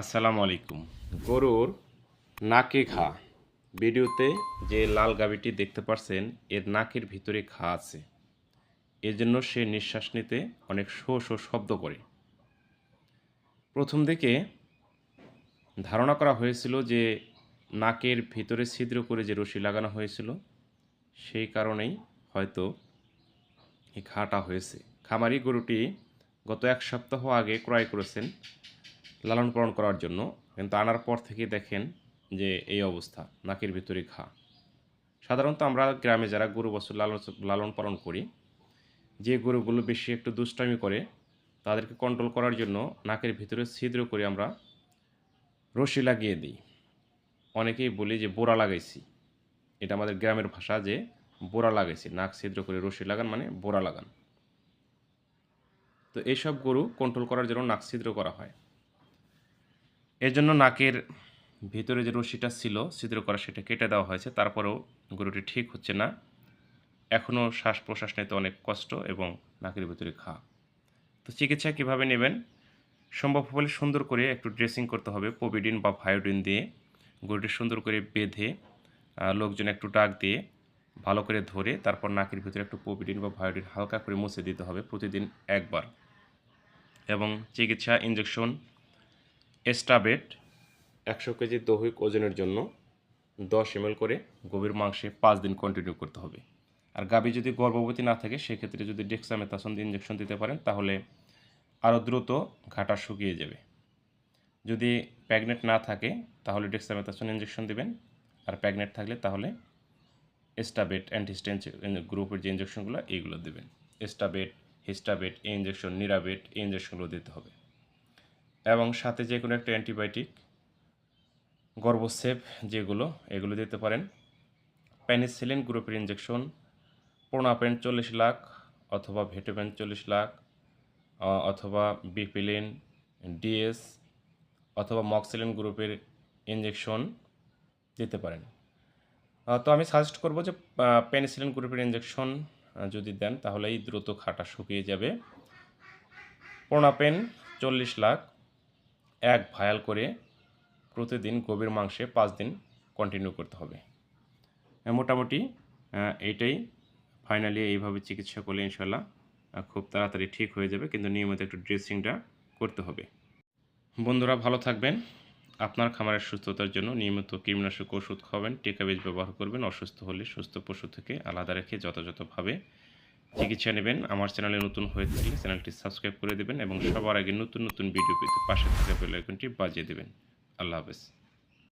আসসালামু আলাইকুম। গরুর নাকে ঘা। ভিডিওতে যে লাল গাবিটি দেখতে পারছেন, এর নাকের ভিতরে ঘা আছে। এজন্য সে নিঃশ্বাস নিতে অনেক শো শো শব্দ করে। প্রথম দিকে ধারণা করা হয়েছিল যে নাকের ভিতরে ছিদ্র করে যে রশি লাগানো হয়েছিল, সেই কারণেই হয়তো এই ঘাটা হয়েছে। খামারি গরুটি গত এক সপ্তাহ আগে ক্রয় করেছেন লালন পালন করার জন্য, কিন্তু আনার পর থেকে দেখেন যে এই অবস্থা, নাকের ভিতরে ঘা। সাধারণত আমরা গ্রামে যারা গরু বছর লালন লালন পালন করি, যে গরুগুলো বেশি একটু দুষ্টামি করে, তাদেরকে কন্ট্রোল করার জন্য নাকের ভিতরে ছিদ্র করে আমরা রশি লাগিয়ে দিই। অনেকেই বলি যে বোরা লাগাইছি। এটা আমাদের গ্রামের ভাষা যে বোরা লাগাইছি, নাক ছিদ্র করে রশি লাগান মানে বোরা লাগান। তো এইসব গরু কন্ট্রোল করার জন্য নাক ছিদ্র করা হয়। এর জন্য নাকের ভিতরে যে রশিটা ছিল, ছিদ্র করা সেটা কেটে দেওয়া হয়েছে। তারপরেও গরুটি ঠিক হচ্ছে না। এখনও শ্বাস প্রশ্বাস নিতে অনেক কষ্ট এবং নাকের ভিতরে ঘা। তো চিকিৎসা কীভাবে নেবেন? সম্ভব হলে সুন্দর করে একটু ড্রেসিং করতে হবে পোভিডিন বা ভায়োডিন দিয়ে। গরুটি সুন্দর করে বেঁধে লোকজন একটু ডাক দিয়ে ভালো করে ধরে তারপর নাকের ভিতরে একটু পোভিডিন বা ভায়োডিন হালকা করে মুছে দিতে হবে প্রতিদিন একবার। এবং চিকিৎসা ইঞ্জেকশন এস্টাবেট একশো কেজি দৈহিক ওজনের জন্য দশ এম করে গভীর মাংসে পাঁচ দিন কন্টিনিউ করতে হবে। আর গাভী যদি গর্ভবতী না থাকে, সেক্ষেত্রে যদি ডেক্সামেথাসন ইঞ্জেকশন দিতে পারেন, তাহলে আরও দ্রুত ঘাটা শুকিয়ে যাবে। যদি প্যাগনেট না থাকে, তাহলে ডেক্সামেথাসন ইঞ্জেকশন দিবেন। আর প্যাগনেট থাকলে তাহলে এস্টাবেট অ্যান্টিস্টেন্স গ্রুপের যে ইঞ্জেকশনগুলো এইগুলো দেবেন। এস্টাবেট, হিস্টাবেট, এই ইঞ্জেকশন নিরাবেট, এই ইঞ্জেকশনগুলো দিতে হবে। এবং সাথে যে কোনো একটা অ্যান্টিবায়োটিক, গর্ভসেপ যেগুলো, এগুলো দিতে পারেন। পেনিসিলিন, গ্রুপের ইঞ্জেকশন প্রোনাপেন চল্লিশ লাখ অথবা ভেটোপেন চল্লিশ লাখ অথবা বিপিলিন, ডিএস অথবা মক্সিলিন গ্রুপের ইঞ্জেকশন দিতে পারেন। তো আমি সাজেস্ট করব যে পেনিসিলিন গ্রুপের ইঞ্জেকশন যদি দেন, তাহলেই দ্রুত খাটা শুকিয়ে যাবে। প্রোনাপেন চল্লিশ লাখ এক ভায়াল করে প্রতিদিন গভীর মাংসে পাঁচ দিন কন্টিনিউ করতে হবে। মোটামুটি এইটাই ফাইনালি এইভাবে চিকিৎসা করলে ইনশাল্লাহ খুব তাড়াতাড়ি ঠিক হয়ে যাবে, কিন্তু নিয়মিত একটু ড্রেসিংটা করতে হবে। বন্ধুরা, ভালো থাকবেন। আপনার খামারের সুস্থতার জন্য নিয়মিত কীটনাশক ওষুধ খাওয়াবেন টিকা ব্যবহার করবেন, অসুস্থ হলে সুস্থ পশু থেকে আলাদা রেখে যথাযথভাবে চিকিৎসা নেবেন, আমার চ্যানেলে নতুন হয়ে থাকলে চ্যানেলটি সাবস্ক্রাইব করে দেবেন এবং সবার আগে নতুন নতুন ভিডিও পেতে পাশে থাকা বেল আইকনটি বাজিয়ে দেবেন। আল্লাহ হাফেজ।